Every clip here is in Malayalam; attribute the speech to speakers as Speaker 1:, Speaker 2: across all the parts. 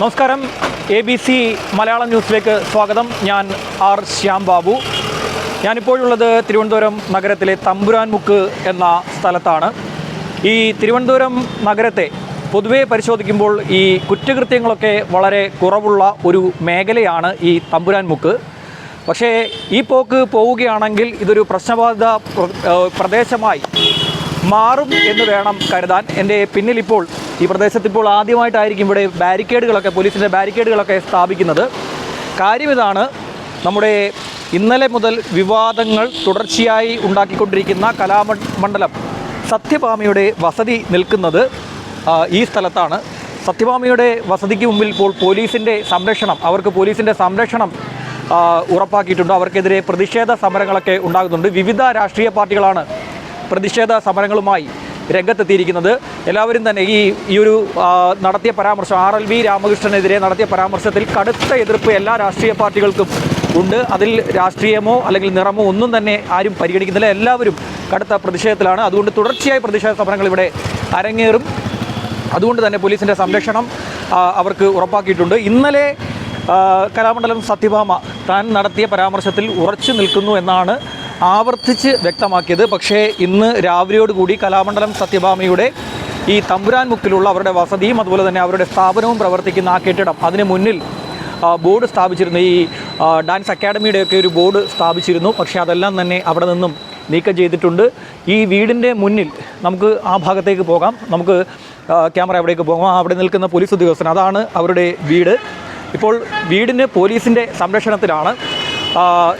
Speaker 1: നമസ്കാരം. എ ബി സി മലയാളം ന്യൂസിലേക്ക് സ്വാഗതം. ഞാൻ ആർ ശ്യാം ബാബു ഞാനിപ്പോഴുള്ളത് തിരുവനന്തപുരം നഗരത്തിലെ തമ്പുരാൻമുക്ക് എന്ന സ്ഥലത്താണ്. ഈ തിരുവനന്തപുരം നഗരത്തെ പൊതുവെ പരിശോധിക്കുമ്പോൾ ഈ കുറ്റകൃത്യങ്ങളൊക്കെ വളരെ കുറവുള്ള ഒരു മേഖലയാണ് ഈ തമ്പുരാൻമുക്ക്. പക്ഷേ ഈ പോക്ക് പോവുകയാണെങ്കിൽ ഇതൊരു പ്രശ്നബാധിത പ്രദേശമായി മാറും എന്ന് വേണം കരുതാൻ. എന്റെ പിന്നിൽ ഇപ്പോൾ ഈ പ്രദേശത്ത് ഇപ്പോൾ ആദ്യമായിട്ടായിരിക്കും ഇവിടെ ബാരിക്കേഡുകളൊക്കെ പോലീസിന്റെ ബാരിക്കേഡുകളൊക്കെ സ്ഥാപിക്കുന്നത്. കാര്യം ഇതാണ് നമ്മുടെ ഇന്നലെ മുതൽ വിവാദങ്ങൾ തുടർച്ചയായി ഉണ്ടാക്കിക്കൊണ്ടിരിക്കുന്ന കലാമണ്ഡലം സത്യഭാമയുടെ വസതി നിൽക്കുന്നത് ഈ സ്ഥലത്താണ്. സത്യഭാമയുടെ വസതിക്ക് മുമ്പിൽ ഇപ്പോൾ പോലീസിന്റെ സംരക്ഷണം അവർക്ക് പോലീസിന്റെ സംരക്ഷണം ഉറപ്പാക്കിയിട്ടുണ്ട്. അവർക്കെതിരെ പ്രതിഷേധ സമരങ്ങളൊക്കെ ഉണ്ടാകുന്നുണ്ട്. വിവിധ രാഷ്ട്രീയ പാർട്ടികളാണ് പ്രതിഷേധ സമരങ്ങളുമായി രംഗത്തെത്തിയിരിക്കുന്നത്. എല്ലാവരും തന്നെ ഈ ഈ ഒരു നടത്തിയ പരാമർശം ആർ എൽ വി രാമകൃഷ്ണനെതിരെ നടത്തിയ പരാമർശത്തിൽ കടുത്ത എതിർപ്പ് എല്ലാ രാഷ്ട്രീയ പാർട്ടികൾക്കും ഉണ്ട്. അതിൽ രാഷ്ട്രീയമോ അല്ലെങ്കിൽ നിറമോ ഒന്നും തന്നെ ആരും പരിഗണിക്കുന്നില്ല. എല്ലാവരും കടുത്ത പ്രതിഷേധത്തിലാണ്. അതുകൊണ്ട് തുടർച്ചയായി പ്രതിഷേധ സമരങ്ങൾ ഇവിടെ അരങ്ങേറും. അതുകൊണ്ട് തന്നെ പോലീസിന്റെ സംരക്ഷണം അവർക്ക് ഉറപ്പാക്കിയിട്ടുണ്ട്. ഇന്നലെ കലാമണ്ഡലം സത്യഭാമ താൻ നടത്തിയ പരാമർശത്തിൽ ഉറച്ചു നിൽക്കുന്നു എന്നാണ് ആവർത്തിച്ച് വ്യക്തമാക്കിയത്. പക്ഷേ ഇന്ന് രാവിലെയോടുകൂടി കലാമണ്ഡലം സത്യഭാമയുടെ ഈ തമ്പുരാൻ മുക്കിലുള്ള അവരുടെ വസതിയും അതുപോലെ തന്നെ അവരുടെ സ്ഥാപനവും പ്രവർത്തിക്കുന്ന ആ കെട്ടിടം. അതിന് മുന്നിൽ ബോർഡ് സ്ഥാപിച്ചിരുന്ന. ഈ ഡാൻസ് അക്കാഡമിയുടെയൊക്കെ ഒരു ബോർഡ് സ്ഥാപിച്ചിരുന്നു. പക്ഷേ അതെല്ലാം തന്നെ അവിടെ നിന്നും നീക്കം ചെയ്തിട്ടുണ്ട്. ഈ വീടിന്റെ മുന്നിൽ നമുക്ക് ആ ഭാഗത്തേക്ക് പോകാം. നമുക്ക് ക്യാമറ എവിടേക്ക് പോകാം. അവിടെ നിൽക്കുന്ന പോലീസ് ഉദ്യോഗസ്ഥൻ. അതാണ് അവരുടെ വീട്. ഇപ്പോൾ വീടിന് പോലീസിന്റെ സംരക്ഷണത്തിലാണ്.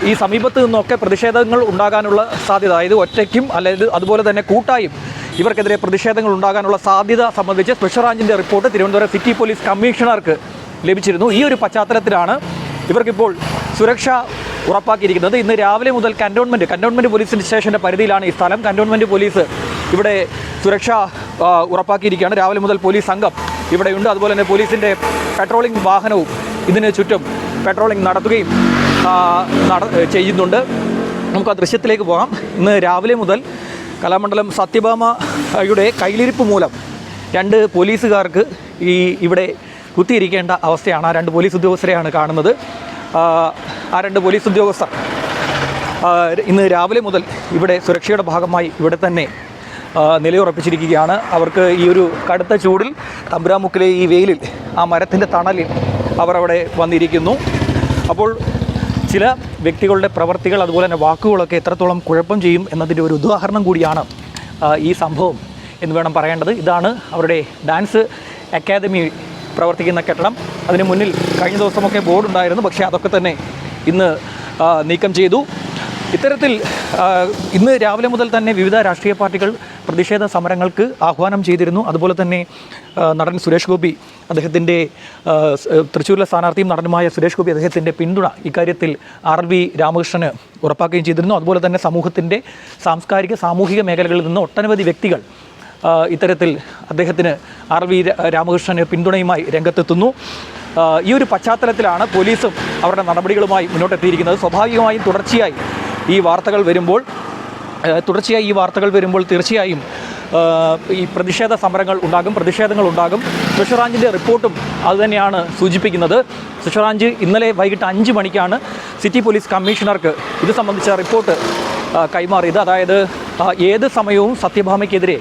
Speaker 1: ഈ സമീപത്ത് നിന്നൊക്കെ പ്രതിഷേധങ്ങൾ ഉണ്ടാകാനുള്ള സാധ്യത അതായത് ഒറ്റയ്ക്കും അല്ലെങ്കിൽ അതുപോലെ തന്നെ കൂട്ടായും ഇവർക്കെതിരെ പ്രതിഷേധങ്ങൾ ഉണ്ടാകാനുള്ള സാധ്യത സംബന്ധിച്ച് സ്പെഷ്യൽ ബ്രാഞ്ചിന്റെ റിപ്പോർട്ട് തിരുവനന്തപുരം സിറ്റി പോലീസ് കമ്മീഷണർക്ക് ലഭിച്ചിരുന്നു. ഈ ഒരു പശ്ചാത്തലത്തിലാണ് ഇവർക്കിപ്പോൾ സുരക്ഷ ഉറപ്പാക്കിയിരിക്കുന്നത്. ഇന്ന് രാവിലെ മുതൽ കന്റോൺമെന്റ് കന്റോൺമെന്റ് പോലീസ് സ്റ്റേഷന്റെ പരിധിയിലാണ് ഈ സ്ഥലം. കന്റോൺമെന്റ് പോലീസ് ഇവിടെ സുരക്ഷ ഉറപ്പാക്കിയിരിക്കുകയാണ്. രാവിലെ മുതൽ പോലീസ് സംഘം ഇവിടെയുണ്ട്. അതുപോലെ തന്നെ പോലീസിന്റെ പെട്രോളിംഗ് വാഹനവും ഇതിന് ചുറ്റും പെട്രോളിംഗ് നടത്തുകയും ചെയ്യുന്നുണ്ട്. നമുക്ക് ആ ദൃശ്യത്തിലേക്ക് പോകാം. ഇന്ന് രാവിലെ മുതൽ കലാമണ്ഡലം സത്യഭാമയുടെ കയ്യിലിരിപ്പ് മൂലം രണ്ട് പോലീസുകാർക്ക് ഈ ഇവിടെ കുത്തിയിരിക്കേണ്ട അവസ്ഥയാണ്. ആ രണ്ട് പോലീസ് ഉദ്യോഗസ്ഥരെയാണ് കാണുന്നത്. ആ, രണ്ട് പോലീസ് ഉദ്യോഗസ്ഥർ ഇന്ന് രാവിലെ മുതൽ ഇവിടെ സുരക്ഷയുടെ ഭാഗമായി ഇവിടെ തന്നെ നിലയുറപ്പിച്ചിരിക്കുകയാണ്. അവർക്ക് ഈ ഒരു കടുത്ത ചൂടിൽ തമ്പുരാമുക്കിലെ ഈ വെയിലിൽ ആ മരത്തിന്റെ തണലിൽ അവർ അവിടെ വന്നിരിക്കുന്നു. അപ്പോൾ ചില വ്യക്തികളുടെ പ്രവർത്തികൾ അതുപോലെ തന്നെ വാക്കുകളൊക്കെ എത്രത്തോളം കുഴപ്പം ചെയ്യും എന്നതിന്റെ ഒരു ഉദാഹരണം കൂടിയാണ് ഈ സംഭവം എന്ന് വേണം പറയേണ്ടത്. ഇതാണ് അവരുടെ ഡാൻസ് അക്കാദമി പ്രവർത്തിക്കുന്ന കെട്ടിടം. അതിന് മുന്നിൽ കഴിഞ്ഞ ദിവസമൊക്കെ ബോർഡ് ഉണ്ടായിരുന്നു പക്ഷേ അതൊക്കെ തന്നെ ഇന്ന് നീക്കം ചെയ്തു. ഇത്തരത്തിൽ ഇന്ന് രാവിലെ മുതൽ തന്നെ വിവിധ രാഷ്ട്രീയ പാർട്ടികൾ പ്രതിഷേധ സമരങ്ങൾക്ക് ആഹ്വാനം ചെയ്തിരുന്നു. അതുപോലെ തന്നെ നടൻ സുരേഷ് ഗോപി അദ്ദേഹത്തിന്റെ തൃശ്ശൂരിലെ സ്ഥാനാർത്ഥിയും നടനുമായ സുരേഷ് ഗോപി അദ്ദേഹത്തിന്റെ പിന്തുണ ഇക്കാര്യത്തിൽ ആർ വി രാമകൃഷ്ണന് ഉറപ്പാക്കുകയും ചെയ്തിരുന്നു. അതുപോലെ തന്നെ സമൂഹത്തിന്റെ സാംസ്കാരിക സാമൂഹിക മേഖലകളിൽ നിന്ന് ഒട്ടനവധി വ്യക്തികൾ ഇത്തരത്തിൽ അദ്ദേഹത്തിന് ആർ വി രാമകൃഷ്ണന് പിന്തുണയുമായി രംഗത്തെത്തുന്നു. ഈ ഒരു പശ്ചാത്തലത്തിലാണ് പോലീസും അവരുടെ നടപടികളുമായി മുന്നോട്ടെത്തിയിരിക്കുന്നത്. സ്വാഭാവികമായും തുടർച്ചയായി ഈ വാർത്തകൾ വരുമ്പോൾ തുടർച്ചയായി ഈ വാർത്തകൾ വരുമ്പോൾ തീർച്ചയായും ഈ പ്രതിഷേധ സമരങ്ങൾ ഉണ്ടാകും പ്രതിഷേധങ്ങൾ ഉണ്ടാകും. സുഷറാഞ്ചിന്റെ റിപ്പോർട്ടും അതുതന്നെയാണ് സൂചിപ്പിക്കുന്നത്. സുഷറാഞ്ച് ഇന്നലെ വൈകിട്ട് അഞ്ച് മണിക്കാണ് സിറ്റി പോലീസ് കമ്മീഷണർക്ക് ഇത് സംബന്ധിച്ച റിപ്പോർട്ട് കൈമാറിയത്. അതായത് ഏത് സമയവും സത്യഭാമയ്ക്കെതിരെ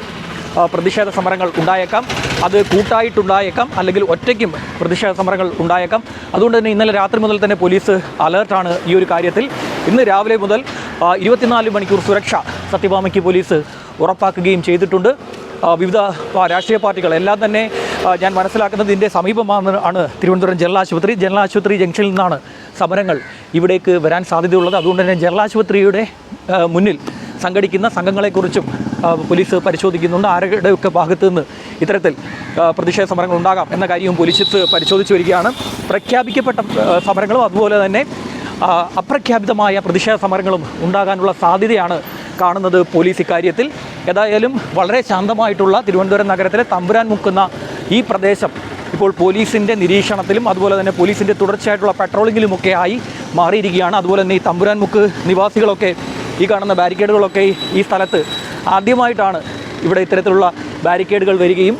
Speaker 1: പ്രതിഷേധ സമരങ്ങൾ ഉണ്ടായേക്കാം. അത് കൂട്ടായിട്ടുണ്ടായേക്കാം അല്ലെങ്കിൽ ഒറ്റയ്ക്കും പ്രതിഷേധ സമരങ്ങൾ ഉണ്ടായേക്കാം. അതുകൊണ്ട് തന്നെ ഇന്നലെ രാത്രി മുതൽ തന്നെ പോലീസ് അലേർട്ടാണ് ഈ ഒരു കാര്യത്തിൽ. ഇന്ന് രാവിലെ മുതൽ ഇരുപത്തിനാല് മണിക്കൂർ സുരക്ഷ സത്യഭാമയ്ക്ക് പോലീസ് ഉറപ്പാക്കുകയും ചെയ്തിട്ടുണ്ട്. വിവിധ രാഷ്ട്രീയ പാർട്ടികൾ എല്ലാം തന്നെ ഞാൻ മനസ്സിലാക്കുന്നത് ഇതിന്റെ സമീപമാണ് ആണ് തിരുവനന്തപുരം ജനറൽ ആശുപത്രി ജനറൽ ആശുപത്രി ജംഗ്ഷനിൽ നിന്നാണ് സമരങ്ങൾ ഇവിടേക്ക് വരാൻ സാധ്യതയുള്ളത്. അതുകൊണ്ട് തന്നെ ജനറൽ ആശുപത്രിയുടെ മുന്നിൽ സംഘടിക്കുന്ന സംഘങ്ങളെക്കുറിച്ചും പോലീസ് പരിശോധിക്കുന്നുണ്ട്. ആരുടെയൊക്കെ ഭാഗത്തു നിന്ന് ഇത്തരത്തിൽ പ്രതിഷേധ സമരങ്ങൾ ഉണ്ടാകാം എന്ന കാര്യവും പോലീസ് പരിശോധിച്ചു വരികയാണ്. പ്രഖ്യാപിക്കപ്പെട്ട സമരങ്ങളും അതുപോലെ തന്നെ അപ്രഖ്യാപിതമായ പ്രതിഷേധ സമരങ്ങളും ഉണ്ടാകാനുള്ള സാധ്യതയാണ് കാണുന്നത് പോലീസ് ഇക്കാര്യത്തിൽ. ഏതായാലും വളരെ ശാന്തമായിട്ടുള്ള തിരുവനന്തപുരം നഗരത്തിലെ തമ്പുരാൻ മുക്കുന്ന ഈ പ്രദേശം ഇപ്പോൾ പോലീസിന്റെ നിരീക്ഷണത്തിലും അതുപോലെ തന്നെ പോലീസിന്റെ തുടർച്ചയായിട്ടുള്ള പെട്രോളിങ്ങിലുമൊക്കെ ആയി മാറിയിരിക്കുകയാണ്. അതുപോലെ തന്നെ ഈ തമ്പുരാൻ മുക്ക് നിവാസികളൊക്കെ ഈ കാണുന്ന ബാരിക്കേഡുകളൊക്കെ ഈ സ്ഥലത്ത് ആദ്യമായിട്ടാണ് ഇവിടെ ഇത്തരത്തിലുള്ള ബാരിക്കേഡുകൾ വരികയും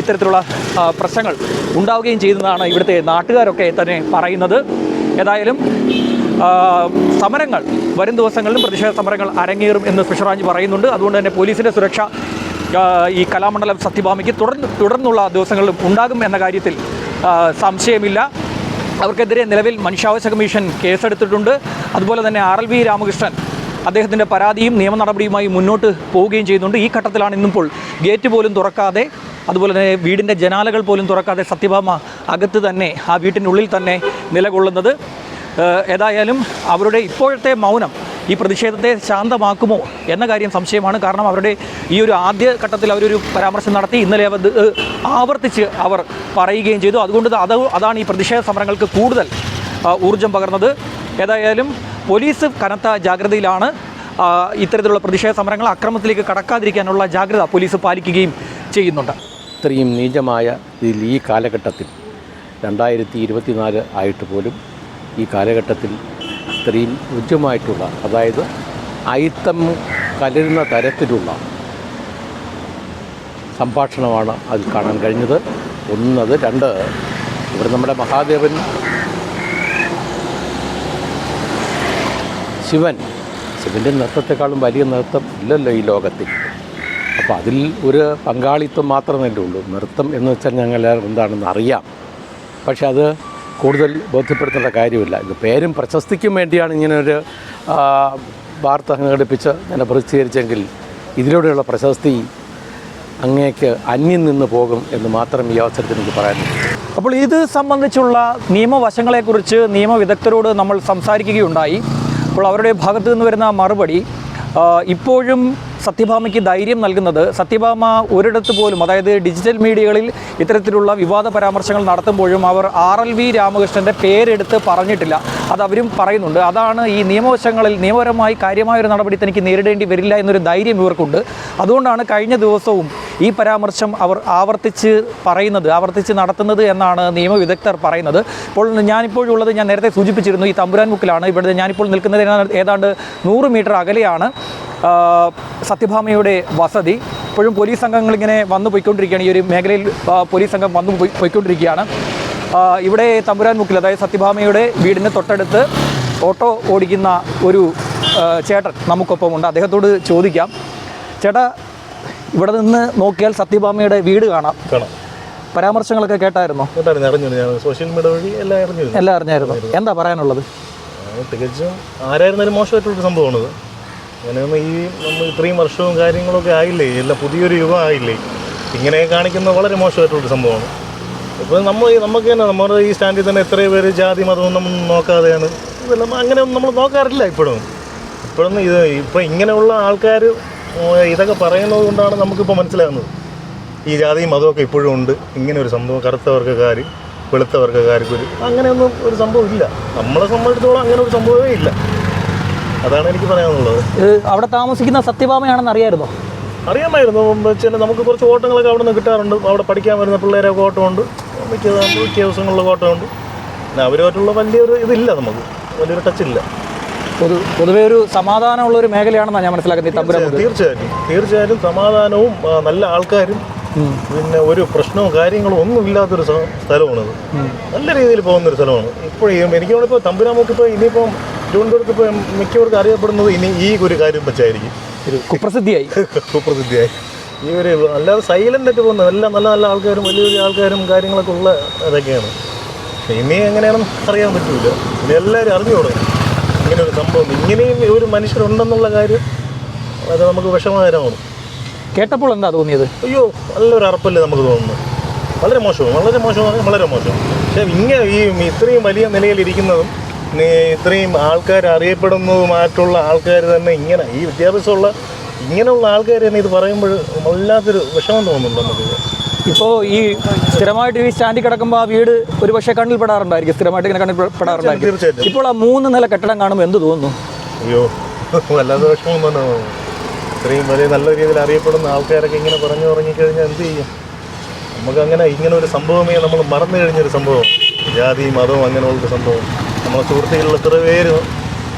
Speaker 1: ഇത്തരത്തിലുള്ള പ്രശ്നങ്ങൾ ഉണ്ടാവുകയും ചെയ്യുന്നതാണ് ഇവിടുത്തെ നാട്ടുകാരൊക്കെ തന്നെ പറയുന്നത്. ഏതായാലും സമരങ്ങൾ വരും ദിവസങ്ങളിലും പ്രതിഷേധ സമരങ്ങൾ അരങ്ങേറും എന്ന് ബ്രാഞ്ച് പറയുന്നുണ്ട്. അതുകൊണ്ട് തന്നെ പോലീസിന്റെ സുരക്ഷ ഈ കലാമണ്ഡലം സത്യഭാമയ്ക്ക് തുടർന്ന് തുടർന്നുള്ള ദിവസങ്ങളിലും ഉണ്ടാകും എന്ന കാര്യത്തിൽ സംശയമില്ല. അവർക്കെതിരെ നിലവിൽ മനുഷ്യാവകാശ കമ്മീഷൻ കേസെടുത്തിട്ടുണ്ട്. അതുപോലെ തന്നെ ആർ എൽ വി രാമകൃഷ്ണൻ അദ്ദേഹത്തിന്റെ പരാതിയും നിയമ നടപടിയുമായി മുന്നോട്ട് പോവുകയും ചെയ്യുന്നുണ്ട്. ഈ ഘട്ടത്തിലാണ് ഇന്നിപ്പോൾ ഗേറ്റ് പോലും തുറക്കാതെ അതുപോലെ തന്നെ വീടിന്റെ ജനാലകൾ പോലും തുറക്കാതെ സത്യഭാമ അകത്ത് തന്നെ ആ വീട്ടിനുള്ളിൽ തന്നെ നിലകൊള്ളുന്നത്. ഏതായാലും അവരുടെ ഇപ്പോഴത്തെ മൗനം ഈ പ്രതിഷേധത്തെ ശാന്തമാക്കുമോ എന്ന കാര്യം സംശയമാണ്. കാരണം അവരുടെ ഈ ഒരു ആദ്യ ഘട്ടത്തിൽ അവരൊരു പരാമർശം നടത്തി ഇന്നലെ അവർ ആവർത്തിച്ച് അവർ പറയുകയും ചെയ്തു. അതുകൊണ്ട് അത് അതാണ് ഈ പ്രതിഷേധ സമരങ്ങൾക്ക് കൂടുതൽ ഊർജം പകർന്നത്. ഏതായാലും പോലീസ് കനത്ത ജാഗ്രതയിലാണ് ഇത്തരത്തിലുള്ള പ്രതിഷേധ സമരങ്ങൾ അക്രമത്തിലേക്ക് കടക്കാതിരിക്കാനുള്ള ജാഗ്രത പോലീസ് പാലിക്കുകയും ചെയ്യുന്നുണ്ട്.
Speaker 2: ഇത്രയും നീചമായ ഇതിൽ ഈ കാലഘട്ടത്തിൽ രണ്ടായിരത്തി ഇരുപത്തിനാല് ആയിട്ട് പോലും ഈ കാലഘട്ടത്തിൽ ഇത്രയും ഉജ്ജമായിട്ടുള്ള അതായത് അയിത്തം കലരുന്ന തരത്തിലുള്ള സംഭാഷണമാണ് അതിൽ കാണാൻ കഴിഞ്ഞത്. ഒന്നത് രണ്ട് ഇവിടെ നമ്മുടെ മഹാദേവൻ ശിവൻ. ശിവന്റെ നൃത്തത്തെക്കാളും വലിയ നൃത്തം ഇല്ലല്ലോ ഈ ലോകത്തിൽ. അപ്പോൾ അതിൽ ഒരു പങ്കാളിത്തം മാത്രമേ ഉള്ളൂ. നൃത്തം എന്ന് വെച്ചാൽ ഞങ്ങൾ എന്താണെന്ന് അറിയാം. പക്ഷെ അത് കൂടുതൽ ബോധ്യപ്പെടുത്തേണ്ട കാര്യമില്ല. ഇത് പേരും പ്രശസ്തിക്കും വേണ്ടിയാണ് ഇങ്ങനൊരു വാർത്ത സംഘടിപ്പിച്ച് എന്നെ പ്രസിദ്ധീകരിച്ചെങ്കിൽ ഇതിലൂടെയുള്ള പ്രശസ്തി അങ്ങേക്ക് അന്യം നിന്ന് പോകും എന്ന് മാത്രം ഈ അവസരത്തിൽ എനിക്ക് പറയാനുള്ളൂ.
Speaker 1: അപ്പോൾ ഇത് സംബന്ധിച്ചുള്ള നിയമവശങ്ങളെക്കുറിച്ച് നിയമവിദഗ്ധരോട് നമ്മൾ സംസാരിക്കുകയുണ്ടായി. അപ്പോൾ അവരുടെ ഭാഗത്തു നിന്ന് വരുന്ന മറുപടി ഇപ്പോഴും സത്യഭാമയ്ക്ക് ധൈര്യം നൽകുന്നത് സത്യഭാമ ഒരിടത്ത് പോലും അതായത് ഡിജിറ്റൽ മീഡിയകളിൽ ഇത്തരത്തിലുള്ള വിവാദ പരാമർശങ്ങൾ നടത്തുമ്പോഴും അവർ ആർ എൽ വി രാമകൃഷ്ണന്റെ പേരെടുത്ത് പറഞ്ഞിട്ടില്ല. അത് അവരും പറയുന്നുണ്ട്. അതാണ് ഈ നിയമവശങ്ങളിൽ നിയമപരമായി കാര്യമായൊരു നടപടി തനിക്ക് നേരിടേണ്ടി വരില്ല എന്നൊരു ധൈര്യം ഇവർക്കുണ്ട്. അതുകൊണ്ടാണ് കഴിഞ്ഞ ദിവസവും ഈ പരാമർശം അവർ ആവർത്തിച്ച് പറയുന്നത് ആവർത്തിച്ച് നടത്തുന്നത് എന്നാണ് നിയമവിദഗ്ധർ പറയുന്നത്. ഇപ്പോൾ ഞാനിപ്പോഴുള്ളത് ഞാൻ നേരത്തെ സൂചിപ്പിച്ചിരുന്നു ഈ തമ്പുരാൻ മുക്കിലാണ് ഇവിടെ ഞാനിപ്പോൾ നിൽക്കുന്നത് ഏതാണ്ട് നൂറ് മീറ്റർ അകലെയാണ്. സത്യഭാമയുടെ വസതി. ഇപ്പോഴും പോലീസ് സംഘങ്ങൾ ഇങ്ങനെ വന്നു പോയിക്കൊണ്ടിരിക്കുകയാണ്. ഈ ഒരു മേഖലയിൽ പോലീസ് സംഘം വന്നു പോയി പോയിക്കൊണ്ടിരിക്കുകയാണ്. ഇവിടെ തമ്പുരാൻ മുക്കിൽ അതായത് സത്യഭാമയുടെ വീടിന് തൊട്ടടുത്ത് ഓട്ടോ ഓടിക്കുന്ന ഒരു ചേട്ടൻ നമുക്കൊപ്പമുണ്ട് അദ്ദേഹത്തോട് ചോദിക്കാം. ചേട്ടാ ഇവിടെ നിന്ന് നോക്കിയാൽ സത്യഭാമയുടെ വീട് കാണാം.
Speaker 3: കാണാം.
Speaker 1: പരാമർശങ്ങളൊക്കെ കേട്ടായിരുന്നോ?
Speaker 3: സോഷ്യൽ മീഡിയ വഴി എല്ലാം
Speaker 1: എല്ലാം അറിഞ്ഞായിരുന്നു? എന്താ പറയാനുള്ളത്?
Speaker 3: തികച്ചും ആരായിരുന്നാലും മോശമായിട്ടുള്ള സംഭവമാണിത്. അങ്ങനെയൊന്നും ഈ നമ്മൾ ഇത്രയും വർഷവും കാര്യങ്ങളൊക്കെ ആയില്ലേ? എല്ലാം പുതിയൊരു യുഗം ആയില്ലേ ഇങ്ങനെ കാണിക്കുന്ന വളരെ മോശമായിട്ടുള്ളൊരു സംഭവമാണ്. ഇപ്പോൾ നമ്മൾ നമുക്ക് തന്നെ നമ്മുടെ ഈ സ്റ്റാൻഡിൽ തന്നെ എത്രയോ പേര് ജാതി മതമൊന്നും നോക്കാതെയാണ് ഇതെല്ലാം അങ്ങനെയൊന്നും നമ്മൾ നോക്കാറില്ല ഇപ്പോഴും. ഇപ്പോഴൊന്നും ഇത് ഇപ്പോൾ ഇങ്ങനെയുള്ള ആൾക്കാർ ഇതൊക്കെ പറയുന്നത് കൊണ്ടാണ് നമുക്കിപ്പോൾ മനസ്സിലാകുന്നത് ഈ ജാതിയും മതമൊക്കെ ഇപ്പോഴും ഉണ്ട്. ഇങ്ങനെ ഒരു സംഭവം കറുത്തവർക്കാർ വെളുത്തവർക്കാർക്കൊരു അങ്ങനെയൊന്നും ഒരു സംഭവം ഇല്ല. നമ്മളെ സംബന്ധിച്ചിടത്തോളം അങ്ങനെ ഒരു സംഭവമേ ഇല്ല. അതാണ് എനിക്ക് പറയാനുള്ളത്.
Speaker 1: അവിടെ താമസിക്കുന്ന സത്യഭാമയാണെന്ന് അറിയായിരുന്നോ?
Speaker 3: അറിയാമായിരുന്നു. വെച്ചാൽ നമുക്ക് കുറച്ച് ഓട്ടങ്ങളൊക്കെ അവിടെ നിന്ന് കിട്ടാറുണ്ട്. അവിടെ പഠിക്കാൻ വരുന്ന പിള്ളേരൊക്കെ ഓട്ടമുണ്ട്. മിക്ക മിക്ക ദിവസങ്ങളിലൊക്കെ ഓട്ടമുണ്ട്. പിന്നെ അവരുമായിട്ടുള്ള വലിയൊരു ഇതില്ല നമുക്ക്. വലിയൊരു ടച്ച് ഇല്ല.
Speaker 1: പൊതു പൊതുവെ ഒരു സമാധാനമുള്ള ഒരു മേഖലയാണെന്നാണ് ഞാൻ മനസ്സിലാക്കുന്നത് തമ്പുരാൻ
Speaker 3: തീർച്ചയായിട്ടും. തീർച്ചയായിട്ടും സമാധാനവും നല്ല ആൾക്കാരും പിന്നെ ഒരു പ്രശ്നവും കാര്യങ്ങളും ഒന്നും ഇല്ലാത്തൊരു സ്ഥ- സ്ഥലമാണത്. നല്ല രീതിയിൽ പോകുന്ന ഒരു സ്ഥലമാണ്. ഇപ്പോഴും എനിക്ക് ഇപ്പോൾ തമ്പുരാമൊക്കെ ഇപ്പോൾ ഇനിയിപ്പം തിരുവനന്തപുരത്ത് ഇപ്പം മിക്കവർക്കും അറിയപ്പെടുന്നത് ഇനി ഈ ഒരു കാര്യം വെച്ചായിരിക്കും.
Speaker 1: ഒരു കുപ്രസിദ്ധിയായി.
Speaker 3: കുപ്രസിദ്ധിയായി. ഈ ഒരു അല്ലാതെ സൈലന്റ് ആയിട്ട് പോകുന്ന നല്ല നല്ല നല്ല ആൾക്കാരും വലിയ വലിയ ആൾക്കാരും കാര്യങ്ങളൊക്കെ ഉള്ള ഇതൊക്കെയാണ്. പക്ഷേ ഇനി എങ്ങനെയാണെന്ന് അറിയാൻ പറ്റില്ല ഇനി എല്ലാവരും അറിഞ്ഞു തുടങ്ങി. ഇങ്ങനെ ഒരു സംഭവം ഇങ്ങനെയും ഒരു മനുഷ്യരുണ്ടെന്നുള്ള കാര്യം അത് നമുക്ക് വിഷമകരമാണ്.
Speaker 1: കേട്ടപ്പോൾ എന്താ തോന്നിയത്?
Speaker 3: അയ്യോ നല്ലൊരു അറപ്പല്ലേ നമുക്ക് തോന്നുന്നു വളരെ മോശമാണ് വളരെ മോശമാണ് വളരെ മോശം പക്ഷേ ഇങ്ങനെ ഈ ഇത്രയും വലിയ നിലയിലിരിക്കുന്നതും ഇനി ഇത്രയും ആൾക്കാർ അറിയപ്പെടുന്നതുമായിട്ടുള്ള ആൾക്കാർ തന്നെ ഇങ്ങനെ ഈ വിദ്യാഭ്യാസമുള്ള ഇങ്ങനെയുള്ള ആൾക്കാർ തന്നെ ഇത് പറയുമ്പോൾ വല്ലാത്തൊരു വിഷമം തോന്നുന്നുണ്ട് നമുക്ക്.
Speaker 1: ഇപ്പോൾ ഈ സ്ഥിരമായിട്ട് ഈ സ്റ്റാൻഡിൽ കിടക്കുമ്പോൾ ആ വീട് ഒരു പക്ഷേ കണ്ണിൽ പെടാറുണ്ടായിരിക്കും. സ്ഥിരമായിട്ട് ഇങ്ങനെ കണ്ണിൽ പെടാറുണ്ടായിരിക്കും. ഇപ്പോൾ ആ മൂന്ന് നില കെട്ടിടം കാണുമ്പോൾ എന്ത് തോന്നുന്നു?
Speaker 3: അയ്യോ വല്ലാത്ത വിഷമം തന്നെ ഇത്രയും വലിയ നല്ല രീതിയിൽ അറിയപ്പെടുന്ന ആൾക്കാരൊക്കെ ഇങ്ങനെ പറഞ്ഞു തുടങ്ങിക്കഴിഞ്ഞാൽ എന്ത് ചെയ്യും? നമുക്കങ്ങനെ ഇങ്ങനെ ഒരു സംഭവമേ നമ്മൾ മറന്നു കഴിഞ്ഞൊരു സംഭവം. ജാതി മതവും അങ്ങനെയുള്ളൊരു സംഭവം. നമ്മളെ സുഹൃത്തുക്കളിൽ ഇത്ര പേര്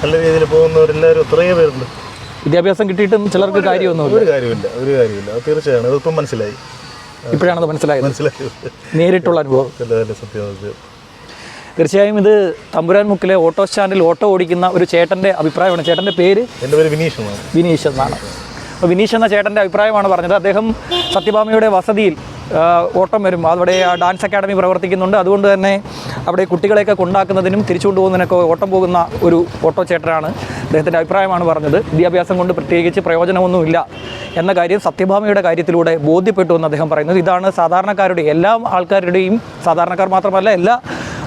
Speaker 3: നല്ല രീതിയിൽ പോകുന്നവരെല്ലാവരും ഇത്രയും പേരുണ്ട്.
Speaker 1: വിദ്യാഭ്യാസം കിട്ടിയിട്ടും ചിലർക്ക് കാര്യമൊന്നും
Speaker 3: ഒരു കാര്യമില്ല ഒരു കാര്യമില്ല. അത് തീർച്ചയാണ് അതിപ്പം മനസ്സിലായി.
Speaker 1: ഇപ്പോഴാണത് മനസ്സിലായി
Speaker 3: മനസ്സിലായി.
Speaker 1: നേരിട്ടുള്ള അനുഭവം.
Speaker 3: സത്യം
Speaker 1: തീർച്ചയായും ഇത് തമ്പുരാൻ മുക്കിലെ ഓട്ടോ സ്റ്റാൻഡിൽ ഓട്ടോ ഓടിക്കുന്ന ഒരു ചേട്ടന്റെ അഭിപ്രായമാണ്. ചേട്ടന്റെ പേര്
Speaker 3: എന്റെ പേര് വിനീഷ് എന്നാണ്.
Speaker 1: വിനീഷ് എന്നാണ്. അപ്പോൾ വിനീഷ് എന്ന ചേട്ടന്റെ അഭിപ്രായമാണ് പറഞ്ഞത്. അദ്ദേഹം സത്യഭാമയുടെ വസതിയിൽ ഓട്ടം വരും. അവിടെ ആ ഡാൻസ് അക്കാഡമി പ്രവർത്തിക്കുന്നുണ്ട്. അതുകൊണ്ട് തന്നെ അവിടെ കുട്ടികളെയൊക്കെ കൊണ്ടാക്കുന്നതിനും തിരിച്ചു കൊണ്ടുപോകുന്നതിനൊക്കെ ഓട്ടം പോകുന്ന ഒരു ഓട്ടോ ചേട്ടനാണ് അദ്ദേഹത്തിന്റെ അഭിപ്രായമാണ് പറഞ്ഞത്. വിദ്യാഭ്യാസം കൊണ്ട് പ്രത്യേകിച്ച് പ്രയോജനമൊന്നുമില്ല എന്ന കാര്യം സത്യഭാമയുടെ കാര്യത്തിലൂടെ ബോധ്യപ്പെട്ടു എന്ന് അദ്ദേഹം പറയുന്നത്. ഇതാണ് സാധാരണക്കാരുടെ എല്ലാ ആൾക്കാരുടെയും സാധാരണക്കാർ മാത്രമല്ല എല്ലാ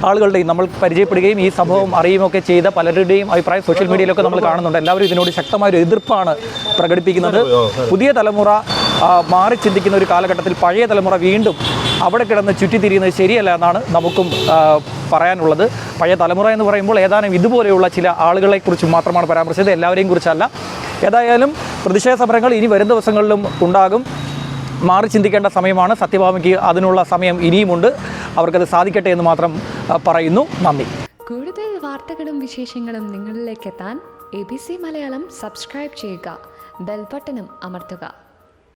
Speaker 1: ആളുകളുടെയും നമ്മൾ പരിചയപ്പെടുകയും ഈ സംഭവം അറിയുമൊക്കെ ചെയ്ത പലരുടെയും അഭിപ്രായം സോഷ്യൽ മീഡിയയിലൊക്കെ നമ്മൾ കാണുന്നുണ്ട്. എല്ലാവരും ഇതിനോട് ശക്തമായ ഒരു എതിർപ്പാണ് പ്രകടിപ്പിക്കുന്നത്. പുതിയ തലമുറ മാറി ചിന്തിക്കുന്ന ഒരു കാലഘട്ടത്തിൽ പഴയ തലമുറ വീണ്ടും അവിടെ കിടന്ന് ചുറ്റിത്തിരിയുന്നത് ശരിയല്ല എന്നാണ് നമുക്കും പറയാനുള്ളത്. പഴയ തലമുറ എന്ന് പറയുമ്പോൾ ഏതാനും ഇതുപോലെയുള്ള ചില ആളുകളെക്കുറിച്ച് മാത്രമാണ് പരാമർശിച്ചത്. എല്ലാവരെയും കുറിച്ചല്ല. ഏതായാലും പ്രതിഷേധ സമരങ്ങൾ ഇനി വരും ദിവസങ്ങളിലും ഉണ്ടാകും. മാറി ചിന്തിക്കേണ്ട സമയമാണ്. സത്യഭാമയ്ക്ക് അതിനുള്ള സമയം ഇനിയുമുണ്ട്. അവർക്കത് സാധിക്കട്ടെ എന്ന് മാത്രം പറയുന്നു. നന്ദി.
Speaker 4: കൂടുതൽ വാർത്തകളും വിശേഷങ്ങളും നിങ്ങളിലേക്ക് എത്താൻ A B C Malayalam subscribe ചെയ്യുക. ബെൽബട്ടനും അമർത്തുക.